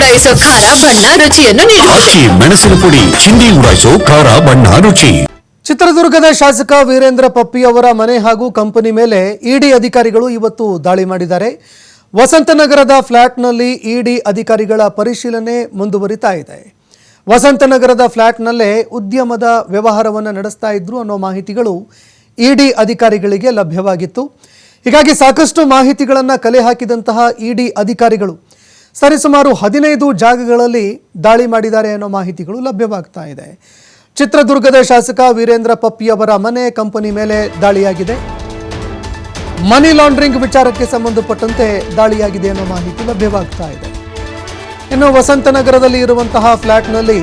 ಉಡಾಯಿಸೋ ಖಾರ ಬಣ್ಣ ರುಚಿಯನ್ನು ನೀಡುತ್ತದೆ ಮೆಣಸಿನ ಪುಡಿ ಚಿಂದಿ ಉಡಾಯಿಸೋ ಖಾರ ಬಣ್ಣ ರುಚಿ. ಚಿತ್ರದುರ್ಗದ ಶಾಸಕ ವೀರೇಂದ್ರ ಪಪ್ಪಿ ಅವರ ಮನೆ ಹಾಗೂ ಕಂಪನಿ ಮೇಲೆ ಇಡಿ ಅಧಿಕಾರಿಗಳು ಇವತ್ತು ದಾಳಿ ಮಾಡಿದ್ದಾರೆ. ವಸಂತನಗರದ ಫ್ಲ್ಯಾಟ್ನಲ್ಲಿ ಇಡಿ ಅಧಿಕಾರಿಗಳ ಪರಿಶೀಲನೆ ಮುಂದುವರಿತಾ ಇದೆ. ವಸಂತನಗರದ ಫ್ಲ್ಯಾಟ್ನಲ್ಲೇ ಉದ್ಯಮದ ವ್ಯವಹಾರವನ್ನು ನಡೆಸ್ತಾ ಇದ್ರು ಅನ್ನೋ ಮಾಹಿತಿಗಳು ಇಡಿ ಅಧಿಕಾರಿಗಳಿಗೆ ಲಭ್ಯವಾಗಿತ್ತು. ಹೀಗಾಗಿ ಸಾಕಷ್ಟು ಮಾಹಿತಿಗಳನ್ನು ಕಲೆ ಹಾಕಿದಂತಹ ಇಡಿ ಅಧಿಕಾರಿಗಳು ಸರಿಸುಮಾರು ಹದಿನೈದು ಜಾಗಗಳಲ್ಲಿ ದಾಳಿ ಮಾಡಿದ್ದಾರೆ ಅನ್ನೋ ಮಾಹಿತಿಗಳು ಲಭ್ಯವಾಗ್ತಾ ಇದೆ. ಚಿತ್ರದುರ್ಗದ ಶಾಸಕ ವೀರೇಂದ್ರ ಪಪ್ಪಿ ಅವರ ಮನೆ ಕಂಪನಿ ಮೇಲೆ ದಾಳಿಯಾಗಿದೆ. ಮನಿ ಲಾಂಡ್ರಿಂಗ್ ವಿಚಾರಕ್ಕೆ ಸಂಬಂಧಪಟ್ಟಂತೆ ದಾಳಿಯಾಗಿದೆ ಅನ್ನೋ ಮಾಹಿತಿ ಲಭ್ಯವಾಗ್ತಾ ಇದೆ. ಇನ್ನು ವಸಂತನಗರದಲ್ಲಿ ಇರುವಂತಹ ಫ್ಲ್ಯಾಟ್ನಲ್ಲಿ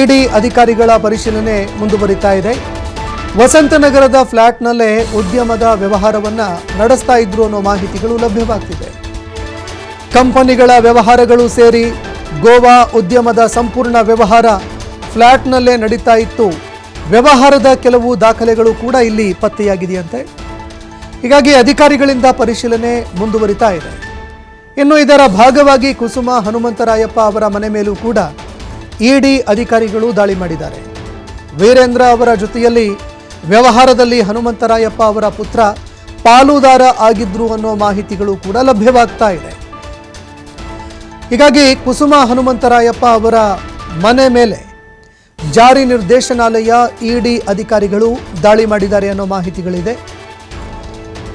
ಇಡಿ ಅಧಿಕಾರಿಗಳ ಪರಿಶೀಲನೆ ಮುಂದುವರಿತಾ ಇದೆ. ವಸಂತನಗರದ ಫ್ಲ್ಯಾಟ್ನಲ್ಲೇ ಉದ್ಯಮದ ವ್ಯವಹಾರವನ್ನು ನಡೆಸ್ತಾ ಇದ್ರು ಅನ್ನೋ ಮಾಹಿತಿಗಳು ಲಭ್ಯವಾಗ್ತಿದೆ. ಕಂಪನಿಗಳ ವ್ಯವಹಾರಗಳು ಸೇರಿ ಗೋವಾ ಉದ್ಯಮದ ಸಂಪೂರ್ಣ ವ್ಯವಹಾರ ಫ್ಲ್ಯಾಟ್ನಲ್ಲೇ ನಡೀತಾ ಇತ್ತು. ವ್ಯವಹಾರದ ಕೆಲವು ದಾಖಲೆಗಳು ಕೂಡ ಇಲ್ಲಿ ಪತ್ತೆಯಾಗಿದೆಯಂತೆ. ಹೀಗಾಗಿ ಅಧಿಕಾರಿಗಳಿಂದ ಪರಿಶೀಲನೆ ಮುಂದುವರಿತಾ ಇದೆ. ಇನ್ನು ಇದರ ಭಾಗವಾಗಿ ಕುಸುಮ ಹನುಮಂತರಾಯಪ್ಪ ಅವರ ಮನೆ ಮೇಲೂ ಕೂಡ ಇಡಿ ಅಧಿಕಾರಿಗಳು ದಾಳಿ ಮಾಡಿದ್ದಾರೆ. ವೀರೇಂದ್ರ ಅವರ ಜೊತೆಯಲ್ಲಿ ವ್ಯವಹಾರದಲ್ಲಿ ಹನುಮಂತರಾಯಪ್ಪ ಅವರ ಪುತ್ರ ಪಾಲುದಾರ ಆಗಿದ್ರು ಅನ್ನೋ ಮಾಹಿತಿಗಳು ಕೂಡ ಲಭ್ಯವಾಗ್ತಾ ಇದೆ. ಹೀಗಾಗಿ ಕುಸುಮ ಹನುಮಂತರಾಯಪ್ಪ ಅವರ ಮನೆ ಮೇಲೆ ಜಾರಿ ನಿರ್ದೇಶನಾಲಯ ಇಡಿ ಅಧಿಕಾರಿಗಳು ದಾಳಿ ಮಾಡಿದ್ದಾರೆ ಅನ್ನೋ ಮಾಹಿತಿಗಳಿದೆ.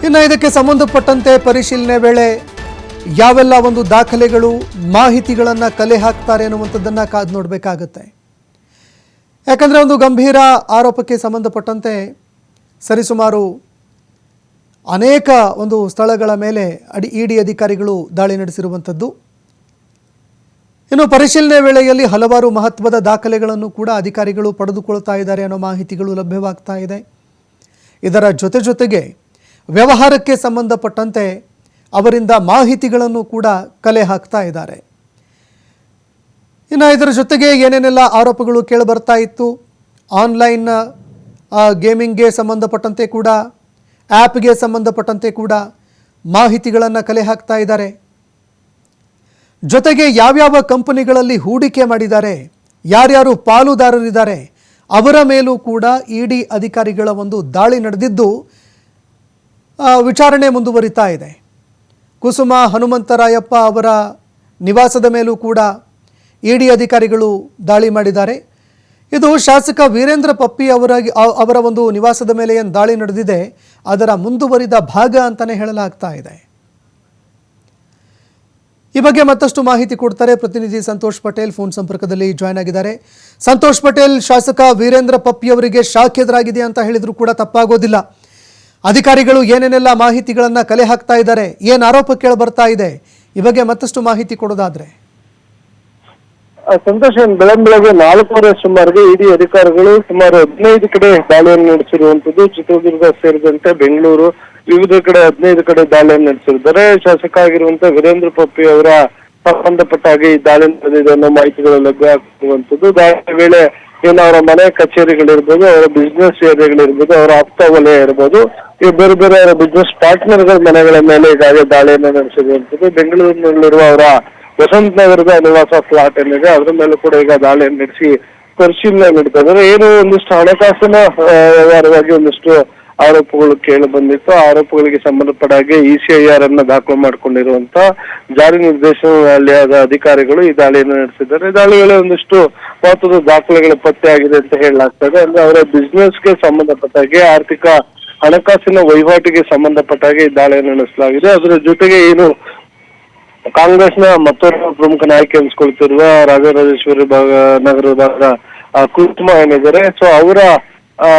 ಇನ್ನು ಇದಕ್ಕೆ ಸಂಬಂಧಪಟ್ಟಂತೆ ಪರಿಶೀಲನೆ ವೇಳೆ ಯಾವೆಲ್ಲ ಒಂದು ದಾಖಲೆಗಳು, ಮಾಹಿತಿಗಳನ್ನು ಕಲೆ ಹಾಕ್ತಾರೆ ಅನ್ನುವಂಥದ್ದನ್ನು ಕಾದು ನೋಡಬೇಕಾಗತ್ತೆ. ಯಾಕಂದರೆ ಒಂದು ಗಂಭೀರ ಆರೋಪಕ್ಕೆ ಸಂಬಂಧಪಟ್ಟಂತೆ ಸರಿಸುಮಾರು ಅನೇಕ ಒಂದು ಸ್ಥಳಗಳ ಮೇಲೆ ಅಡಿ ಇಡಿ ಅಧಿಕಾರಿಗಳು ದಾಳಿ ನಡೆಸಿರುವಂಥದ್ದು. ಇನ್ನು ಪರಿಶೀಲನೆ ವೇಳೆಯಲ್ಲಿ ಹಲವಾರು ಮಹತ್ವದ ದಾಖಲೆಗಳನ್ನು ಕೂಡ ಅಧಿಕಾರಿಗಳು ಪಡೆದುಕೊಳ್ತಾ ಇದ್ದಾರೆ ಅನ್ನೋ ಮಾಹಿತಿಗಳು ಲಭ್ಯವಾಗ್ತಾ ಇದೆ. ಇದರ ಜೊತೆ ಜೊತೆಗೆ ವ್ಯವಹಾರಕ್ಕೆ ಸಂಬಂಧಪಟ್ಟಂತೆ ಅವರಿಂದ ಮಾಹಿತಿಗಳನ್ನು ಕೂಡ ಕಲೆ ಹಾಕ್ತಾ ಇದ್ದಾರೆ. ಇನ್ನು ಇದರ ಜೊತೆಗೆ ಏನೇನೆಲ್ಲ ಆರೋಪಗಳು ಕೇಳಿಬರ್ತಾ ಇತ್ತು? ಆನ್ಲೈನ್ ಗೇಮಿಂಗ್ಗೆ ಸಂಬಂಧಪಟ್ಟಂತೆ ಕೂಡ ಆ್ಯಪ್ಗೆ ಸಂಬಂಧಪಟ್ಟಂತೆ ಕೂಡ ಮಾಹಿತಿಗಳನ್ನು ಕಲೆ ಹಾಕ್ತಾ ಇದ್ದಾರೆ. ಜೊತೆಗೆ ಯಾವ್ಯಾವ ಕಂಪನಿಗಳಲ್ಲಿ ಹೂಡಿಕೆ ಮಾಡಿದ್ದಾರೆ, ಯಾರ್ಯಾರು ಪಾಲುದಾರರಿದ್ದಾರೆ, ಅವರ ಮೇಲೂ ಕೂಡ ಇಡಿ ಅಧಿಕಾರಿಗಳ ಒಂದು ದಾಳಿ ನಡೆದಿದ್ದು ವಿಚಾರಣೆ ಮುಂದುವರಿತಾ ಇದೆ. ಕುಸುಮ ಹನುಮಂತರಾಯಪ್ಪ ಅವರ ನಿವಾಸದ ಮೇಲೂ ಕೂಡ ಇಡಿ ಅಧಿಕಾರಿಗಳು ದಾಳಿ ಮಾಡಿದ್ದಾರೆ. ಇದು ಶಾಸಕ ವೀರೇಂದ್ರ ಪಪ್ಪಿ ಅವರ ಅವರ ಒಂದು ನಿವಾಸದ ಮೇಲೆ ಏನು ದಾಳಿ ನಡೆದಿದೆ. ಅದರ ಮುಂದುವರಿದ ಭಾಗ ಅಂತಲೇ ಹೇಳಲಾಗ್ತಾ ಇದೆ. ಈ ಬಗ್ಗೆ ಮತ್ತಷ್ಟು ಮಾಹಿತಿ ಕೊಡ್ತಾರೆ ಪ್ರತಿನಿಧಿ ಸಂತೋಷ್ ಪಟೇಲ್. ಫೋನ್ ಸಂಪರ್ಕದಲ್ಲಿ ಜಾಯ್ನ್ ಆಗಿದ್ದಾರೆ. ಸಂತೋಷ್ ಪಟೇಲ್, ಶಾಸಕ ವೀರೇಂದ್ರ ಪಪ್ಪಿ ಅವರಿಗೆ ಶಾಕ್ ಎದುರಾಗಿದೆ ಅಂತ ಹೇಳಿದ್ರು ಕೂಡ ತಪ್ಪಾಗೋದಿಲ್ಲ. ಅಧಿಕಾರಿಗಳು ಏನೇನೆಲ್ಲ ಮಾಹಿತಿಗಳನ್ನ ಕಲೆ ಹಾಕ್ತಾ ಇದ್ದಾರೆ, ಏನು ಆರೋಪ ಕೇಳಿ ಬರ್ತಾ ಇದೆ, ಈ ಬಗ್ಗೆ ಮತ್ತಷ್ಟು ಮಾಹಿತಿ ಕೊಡೋದಾದ್ರೆ. ಸಂತೋಷ್ ಬೆಳಗ್ಗೆ ನಾಲ್ಕೂವರೆ ಸುಮಾರಿಗೆ ಇಡಿ ಅಧಿಕಾರಿಗಳು ಸುಮಾರು ಹದಿನೈದು ಕಡೆ ದಾಳಿಯನ್ನು ನಡೆಸಿರುವಂತದ್ದು ಚಿತ್ರದುರ್ಗ ಸೇರಿದಂತೆ ಬೆಂಗಳೂರು ವಿವಿಧ ಕಡೆ, ಹದಿನೈದು ಕಡೆ ದಾಳಿಯನ್ನು ನಡೆಸಿದ್ದಾರೆ. ಶಾಸಕ ಆಗಿರುವಂತಹ ವೀರೇಂದ್ರ ಪಪ್ಪಿ ಅವರ ಸಂಬಂಧಪಟ್ಟ ಹಾಗೆ ಈ ದಾಳಿ ನಡೆದಿದೆ ಅನ್ನೋ ಮಾಹಿತಿಗಳು ಲಭ್ಯ ಆಗ್ತಿರುವಂತದ್ದು ದಾಳಿ ವೇಳೆ ಏನು ಅವರ ಮನೆ ಕಚೇರಿಗಳಿರ್ಬೋದು, ಅವರ ಬಿಸ್ನೆಸ್ ಏರಿಯಾಗಳಿರ್ಬೋದು, ಅವರ ಆಪ್ತ ವಲಯ ಇರ್ಬೋದು, ಈ ಬೇರೆ ಬೇರೆ ಅವರ ಬಿಸ್ನೆಸ್ ಪಾರ್ಟ್ನರ್ಗಳ ಮನೆಗಳ ಮೇಲೆ ಈಗಾಗಲೇ ದಾಳಿಯನ್ನು ನಡೆಸಿರುವಂತದ್ದು ಬೆಂಗಳೂರಿನಲ್ಲಿರುವ ಅವರ ವಸಂತ ನಗರದ ನಿವಾಸ ಫ್ಲಾಟ್ ಏನಿದೆ ಅದ್ರ ಮೇಲೂ ಕೂಡ ಈಗ ದಾಳಿಯನ್ನು ನಡೆಸಿ ಪರಿಶೀಲನೆ ನಡೀತಾ ಇದ್ದಾರೆ. ಏನು ಒಂದಿಷ್ಟು ಹಣಕಾಸಿನ ವ್ಯವಹಾರವಾಗಿ ಒಂದಿಷ್ಟು ಆರೋಪಗಳು ಕೇಳಿ ಬಂದಿತ್ತು. ಆರೋಪಗಳಿಗೆ ಸಂಬಂಧಪಟ್ಟ ಹಾಗೆ ಇಸಿಐಆರ್ ಅನ್ನ ದಾಖಲು ಮಾಡಿಕೊಂಡಿರುವಂತ ಜಾರಿ ನಿರ್ದೇಶನಾಲಯದ ಅಧಿಕಾರಿಗಳು ಈ ದಾಳಿಯನ್ನು ನಡೆಸಿದ್ದಾರೆ. ದಾಳಿ ವೇಳೆ ಒಂದಿಷ್ಟು ಮಹತ್ವದ ದಾಖಲೆಗಳ ಪತ್ತೆ ಆಗಿದೆ ಅಂತ ಹೇಳಲಾಗ್ತದೆ. ಅಂದ್ರೆ ಅವರ ಬಿಸ್ನೆಸ್ಗೆ ಸಂಬಂಧಪಟ್ಟ ಹಾಗೆ ಆರ್ಥಿಕ ಹಣಕಾಸಿನ ವಹಿವಾಟಿಗೆ ಸಂಬಂಧಪಟ್ಟ ಹಾಗೆ ಈ ದಾಳಿಯನ್ನು ನಡೆಸಲಾಗಿದೆ. ಅದರ ಜೊತೆಗೆ ಏನು ಕಾಂಗ್ರೆಸ್ನ ಮತ್ತೊಬ್ಬ ಪ್ರಮುಖ ನಾಯಕಿ ಅನ್ಸ್ಕೊಳ್ತಿರುವ ರಾಜರಾಜೇಶ್ವರಿ ಭಾಗ ನಗರದ ಭಾಗದ ಏನಿದ್ದಾರೆ. ಸೊ ಅವರ ಆ,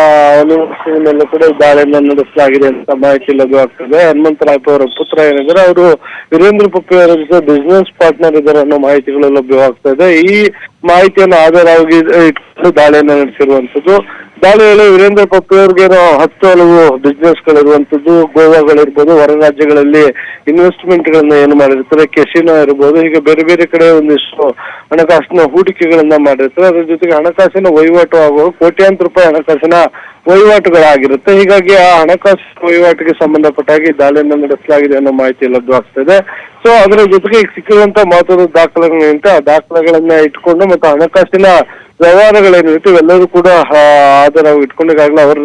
ಮೇಲೆ ಕೂಡ ದಾಳಿಯನ್ನು ನಡೆಸಲಾಗಿದೆ ಅಂತ ಮಾಹಿತಿ ಲಭ್ಯವಾಗ್ತದೆ ಹನುಮಂತರಾಯಪ್ಪ ಅವರ ಪುತ್ರ ಏನಿದ್ದಾರೆ ಅವರು ವೀರೇಂದ್ರ ಪಪ್ಪಿ ಅವರ ಜೊತೆ ಬಿಸ್ನೆಸ್ ಪಾರ್ಟ್ನರ್ ಇದ್ದಾರೆ ಅನ್ನೋ ಮಾಹಿತಿಗಳು ಲಭ್ಯವಾಗ್ತಾ ಇದೆ. ಈ ಮಾಹಿತಿಯನ್ನು ಆಧಾರವಾಗಿ ಇಟ್ಕೊಂಡು ದಾಳಿಯನ್ನು ನಡೆಸಿರುವಂತದ್ದು ದಾಳಿ ವೇಳೆ ವೀರೇಂದ್ರ ಪಪ್ಪಿ ಅವ್ರಿಗೇನೋ ಹತ್ತು ಹಲವು ಬಿಸ್ನೆಸ್ಗಳಿರುವಂಥದ್ದು ಗೋವಾಗಳಿರ್ಬೋದು, ಹೊರ ರಾಜ್ಯಗಳಲ್ಲಿ ಇನ್ವೆಸ್ಟ್ಮೆಂಟ್ ಗಳನ್ನ ಏನು ಮಾಡಿರ್ತಾರೆ ಕೆಸಿನೋ ಇರ್ಬೋದು, ಹೀಗೆ ಬೇರೆ ಬೇರೆ ಕಡೆ ಒಂದಿಷ್ಟು ಹಣಕಾಸಿನ ಹೂಡಿಕೆಗಳನ್ನ ಮಾಡಿರ್ತಾರೆ. ಅದ್ರ ಜೊತೆಗೆ ಹಣಕಾಸಿನ ವಹಿವಾಟು ಆಗುವ ಕೋಟ್ಯಾಂತರ ರೂಪಾಯಿ ಹಣಕಾಸಿನ ವಹಿವಾಟುಗಳಾಗಿರುತ್ತೆ. ಹೀಗಾಗಿ ಆ ಹಣಕಾಸು ವಹಿವಾಟಿಗೆ ಸಂಬಂಧಪಟ್ಟಾಗಿ ದಾಳಿಯನ್ನು ನಡೆಸಲಾಗಿದೆ ಅನ್ನೋ ಮಾಹಿತಿ ಲಭ್ಯವಾಗ್ತದೆ ಸೊ ಅದರ ಜೊತೆಗೆ ಈಗ ಸಿಕ್ಕಿರುವಂತ ಮಹತ್ವದ ದಾಖಲೆಗಳೇನಿದೆ ಆ ದಾಖಲೆಗಳನ್ನ ಇಟ್ಕೊಂಡು ಮತ್ತು ಹಣಕಾಸಿನ ವ್ಯವಹಾರಗಳೇನಿರುತ್ತೆ ಎಲ್ಲರೂ ಕೂಡ ಆ, ನಾವು ಇಟ್ಕೊಂಡು ಅವರ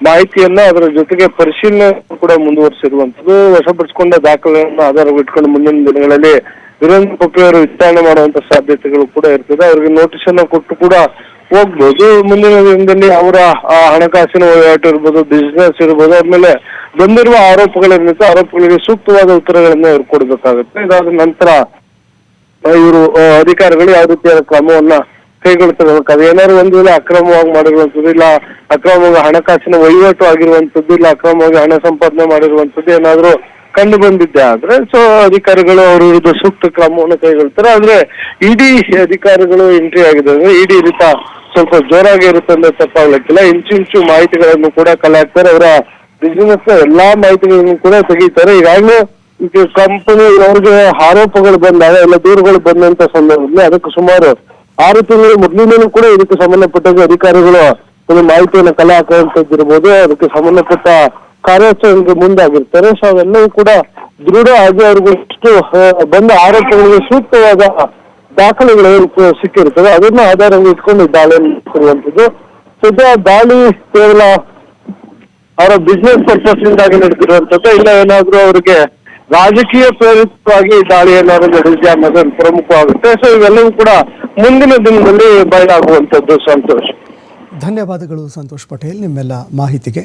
ಮಾಹಿತಿಯನ್ನ ಅದರ ಜೊತೆಗೆ ಪರಿಶೀಲನೆ ಕೂಡ ಮುಂದುವರಿಸಿರುವಂತದ್ದು ವಶಪಡಿಸಿಕೊಂಡ ದಾಖಲೆಗಳನ್ನ ಆಧಾರವಾಗಿ ಇಟ್ಕೊಂಡು ಮುಂದಿನ ದಿನಗಳಲ್ಲಿ ವೀರೇಂದ್ರ ಪಪ್ಪಿ ಅವರು ವಿಚಾರಣೆ ಮಾಡುವಂತ ಸಾಧ್ಯತೆಗಳು ಕೂಡ ಇರ್ತದೆ. ಅವರಿಗೆ ನೋಟಿಸ್ ಅನ್ನ ಕೊಟ್ಟು ಕೂಡ ಹೋಗ್ಬೋದು. ಮುಂದಿನ ದಿನದಲ್ಲಿ ಅವರ ಹಣಕಾಸಿನ ವಹಿವಾಟು ಇರ್ಬೋದು ಬಿಸ್ನೆಸ್ ಇರ್ಬೋದು ಆದ್ಮೇಲೆ ಬಂದಿರುವ ಆರೋಪಗಳೇನಿರುತ್ತೆ ಆರೋಪಗಳಿಗೆ ಸೂಕ್ತವಾದ ಉತ್ತರಗಳನ್ನ ಇವ್ರು ಕೊಡ್ಬೇಕಾಗುತ್ತೆ. ಇದಾದ ನಂತರ ಇವರು ಅಧಿಕಾರಿಗಳು ಯಾವ ರೀತಿಯಾದ ಕ್ರಮವನ್ನ ಕೈಗೊಳ್ತಾರೆ ಅದು ಏನಾದ್ರು ಒಂದು ವೇಳೆ ಅಕ್ರಮವಾಗಿ ಮಾಡಿರುವಂತದ್ದು ಇಲ್ಲ, ಅಕ್ರಮವಾಗಿ ಹಣಕಾಸಿನ ವಹಿವಾಟು ಆಗಿರುವಂತದ್ದು ಇಲ್ಲ, ಅಕ್ರಮವಾಗಿ ಹಣ ಸಂಪಾದನೆ ಮಾಡಿರುವಂತದ್ದು ಏನಾದ್ರು ಕಂಡು ಬಂದಿದ್ದೆ ಆದ್ರೆ ಸೊ ಅಧಿಕಾರಿಗಳು ಅವ್ರ ವಿರುದ್ಧ ಸೂಕ್ತ ಕ್ರಮವನ್ನು ಕೈಗೊಳ್ತಾರೆ. ಆದ್ರೆ ಇಡಿ ಅಧಿಕಾರಿಗಳು ಎಂಟ್ರಿ ಆಗಿದೆ ಅಂದ್ರೆ ಇಡಿ ರೀತ ಸ್ವಲ್ಪ ಜೋರಾಗಿ ಇರುತ್ತೆ ಅಂದ್ರೆ ತಪ್ಪಾಗ್ಲಿಕ್ಕಿಲ್ಲ. ಇಂಚು ಇಂಚು ಮಾಹಿತಿಗಳನ್ನು ಕೂಡ ಕಲೆ ಹಾಕ್ತಾರೆ ಅವರ ಬಿಸಿನೆಸ್ ಎಲ್ಲಾ ಮಾಹಿತಿಗಳನ್ನು ಕೂಡ ತೆಗೀತಾರೆ. ಈಗಾಗಲೇ ಈಗ ಕಂಪನಿ ಅವ್ರಿಗೆ ಆರೋಪಗಳು ಬಂದಾಗ ಎಲ್ಲ ದೂರುಗಳು ಬಂದಂತ ಸಂದರ್ಭದಲ್ಲಿ ಅದಕ್ಕೆ ಸುಮಾರು ಆರು ತಿಂಗಳು ಮೊದಲಿನೂ ಕೂಡ ಇದಕ್ಕೆ ಸಂಬಂಧಪಟ್ಟ ಅಧಿಕಾರಿಗಳು ಒಂದು ಮಾಹಿತಿಯನ್ನು ಕಲೆ ಹಾಕುವಂತದ್ದಿರ್ಬೋದು ಅದಕ್ಕೆ ಸಂಬಂಧಪಟ್ಟ ಕಾರ್ಯಾಚರಣೆಗೆ ಮುಂದಾಗಿರ್ತಾರೆ. ಸೊ ಅವೆಲ್ಲವೂ ಕೂಡ ದೃಢ ಆಗಿ ಅವ್ರಿಗೆ ಎಷ್ಟು ಬಂದ ಆರೋಪಗಳಿಗೆ ಸೂಕ್ತವಾದ ದಾಖಲೆಗಳು ಸಿಕ್ಕಿರ್ತದೆ ಅದನ್ನ ಆಧಾರವಾಗಿ ಇಟ್ಕೊಂಡು ದಾಳಿ ನಡೆಸಿರುವಂತದ್ದು ಸದ್ಯ ದಾಳಿ ಕೇವಲ ಅವರ ಬಿಸ್ನೆಸ್ ಪರ್ಪಸ್ ಇಂದಾಗಿ ನಡೆದಿರುವಂತದ್ದು ಇಲ್ಲ ಏನಾದ್ರೂ ಅವರಿಗೆ ರಾಜಕೀಯ ಪ್ರೇರಿತವಾಗಿ ದಾಳಿ ಏನಾದ್ರು ನಡೆದಿದೆ ಅನ್ನೋದು ಪ್ರಮುಖವಾಗುತ್ತೆ. ಸೊ ಇವೆಲ್ಲವೂ ಕೂಡ ಮುಂದಿನ ದಿನದಲ್ಲಿ ಬಯಲಾಗುವಂತದ್ದು ಸಂತೋಷ್. ಧನ್ಯವಾದಗಳು ಸಂತೋಷ್ ಪಟೇಲ್. ನಿಮ್ಮೆಲ್ಲ ಮಾಹಿತಿಗೆ